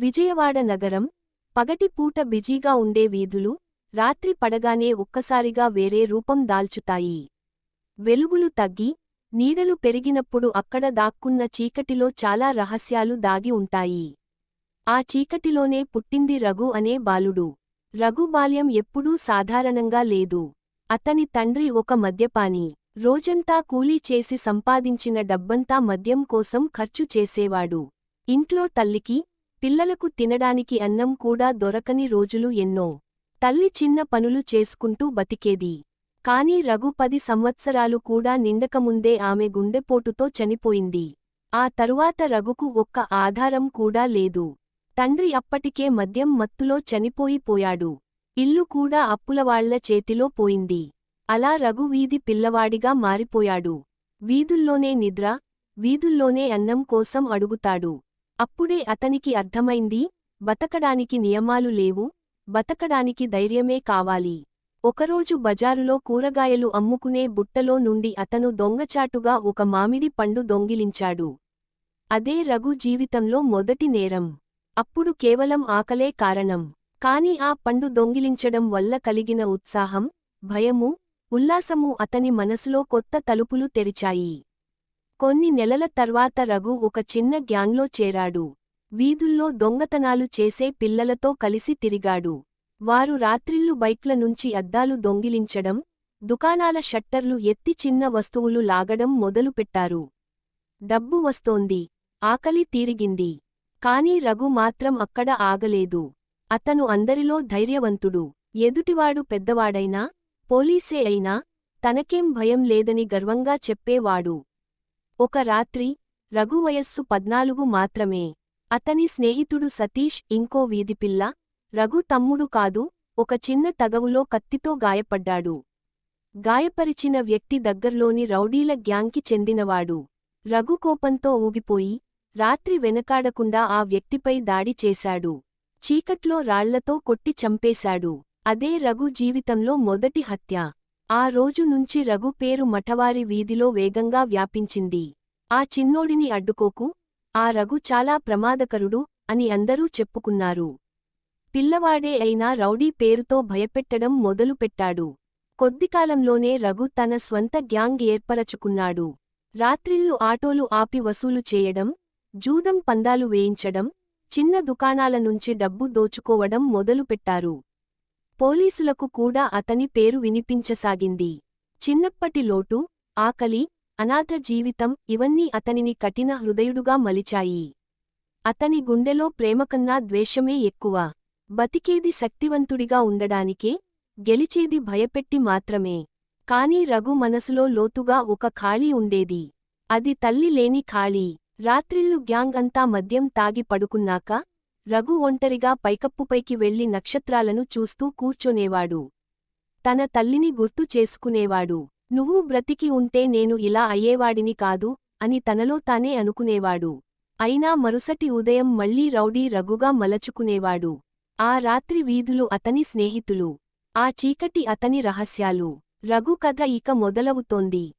విజయవాడ నగరం పగటిపూట బిజీగా ఉండే వీధులు రాత్రి పడగానే ఒక్కసారిగా వేరే రూపం దాల్చుతాయి. వెలుగులు తగ్గి నీడలు పెరిగినప్పుడు అక్కడ దాక్కున్న చీకటిలో చాలా రహస్యాలు దాగి ఉంటాయి. ఆ చీకటిలోనే పుట్టింది రఘు అనే బాలుడు. రఘు బాల్యం ఎప్పుడూ సాధారణంగా లేదు. అతని తండ్రి ఒక మద్యపాని. రోజంతా కూలీ చేసి సంపాదించిన డబ్బంతా మద్యం కోసం ఖర్చు చేసేవాడు. ఇంట్లో తల్లికి పిల్లలకు తినడానికి అన్నం కూడా దొరకని రోజులు ఎన్నో. తల్లి చిన్న పనులు చేసుకుంటూ బతికేది. కాని రఘు పది సంవత్సరాలు కూడా నిండకముందే ఆమె గుండెపోటుతో చనిపోయింది. ఆ తరువాత రఘుకు ఒక్క ఆధారం కూడా లేదు. తండ్రి అప్పటికే మద్యం మత్తులో చనిపోయిపోయాడు ఇల్లు కూడా అప్పులవాళ్ళ చేతిలో పోయింది. అలా రఘు వీధి పిల్లవాడిగా మారిపోయాడు. వీధుల్లోనే నిద్ర వీధుల్లోనే అన్నం కోసం అడుగుతాడు. అప్పుడే అతనికి అర్థమైంది బతకడానికి నియమాలు లేవు బతకడానికి ధైర్యమే కావాలి. ఒకరోజు బజారులో కూరగాయలు అమ్ముకునే బుట్టలో నుండి అతను దొంగచాటుగా ఒక మామిడి పండు దొంగిలించాడు. అదే రఘు జీవితంలో మొదటి నేరం. అప్పుడు కేవలం ఆకలే కారణం. కాని ఆ పండు దొంగిలించడం వల్ల కలిగిన ఉత్సాహం భయము ఉల్లాసము అతని మనసులో కొత్త తలుపులు తెరిచాయి. కొన్ని నెలల తర్వాత రఘు ఒక చిన్న గ్యాంగ్లో చేరాడు. వీధుల్లో దొంగతనాలు చేసే పిల్లలతో కలిసి తిరిగాడు. వారు రాత్రిళ్ళు బైక్ల నుంచి అద్దాలు దొంగిలించడం దుకాణాల షట్టర్లు ఎత్తి చిన్న వస్తువులు లాగడం మొదలుపెట్టారు. డబ్బు వస్తోంది ఆకలి తీరిగింది. కాని రఘు మాత్రం అక్కడ ఆగలేదు. అతను అందరిలో ధైర్యవంతుడు. ఎదుటివాడు పెద్దవాడైనా పోలీసే అయినా తనకేం భయం లేదని గర్వంగా చెప్పేవాడు. ఒక రాత్రి రఘు వయస్సు పద్నాలుగు మాత్రమే. అతని స్నేహితుడు సతీష్ ఇంకో వీధిపిల్ల. రఘు తమ్ముడు కాదు ఒక చిన్న తగవులో కత్తితో గాయపడ్డాడు. గాయపరిచిన వ్యక్తి దగ్గర్లోని రౌడీల గ్యాంగ్కి చెందినవాడు. రఘు కోపంతో ఊగిపోయి రాత్రి వెనకాడకుండా ఆ వ్యక్తిపై దాడి చేశాడు. చీకట్లో రాళ్ళతో కొట్టి చంపేశాడు. అదే రఘు జీవితంలో మొదటి హత్య. ఆ రోజు నుంచి రఘు పేరు మఠవారి వీధిలో వేగంగా వ్యాపించింది. ఆ చిన్నోడిని అడ్డుకోకు ఆ రఘు చాలా ప్రమాదకరుడు అని అందరూ చెప్పుకున్నారు. పిల్లవాడే అయినా రౌడీ పేరుతో భయపెట్టడం మొదలుపెట్టాడు. కొద్దికాలంలోనే రఘు తన స్వంత గ్యాంగ్ ఏర్పరచుకున్నాడు. రాత్రిళ్ళు ఆటోలు ఆపి వసూలు చేయడం జూదం పందాలు వేయించడం చిన్న దుకాణాల నుంచి డబ్బు దోచుకోవడం మొదలుపెట్టారు. పోలీసులకు కూడా అతని పేరు వినిపించసాగింది. చిన్నప్పటి లోటు ఆకలి అనాథ జీవితం ఇవన్నీ అతనిని కఠిన హృదయుడుగా మలిచాయి. అతని గుండెలో ప్రేమకన్నా ద్వేషమే ఎక్కువ. బతికేది శక్తివంతుడిగా ఉండడానికే గెలిచేది భయపెట్టి మాత్రమే. కాని రఘు మనసులో లోతుగా ఒక ఖాళీ ఉండేది. అది తల్లి లేని ఖాళీ. రాత్రిళ్ళు గ్యాంగ్ అంతా మద్యం తాగి పడుకున్నాక రఘు ఒంటరిగా పైకప్పుపైకి వెళ్ళి నక్షత్రాలను చూస్తూ కూర్చొనేవాడు. తన తల్లిని గుర్తు చేసుకునేవాడు. నువ్వు బ్రతికి ఉంటే నేను ఇలా అయ్యేవాడిని కాదు అని తనలో తానే అనుకునేవాడు. అయినా మరుసటి ఉదయం మళ్ళీ రౌడీ రఘుగా మలచుకునేవాడు. ఆ రాత్రి వీధులు అతని స్నేహితులు. ఆ చీకటి అతని రహస్యాలు. రఘు కథ ఇక మొదలవుతోంది.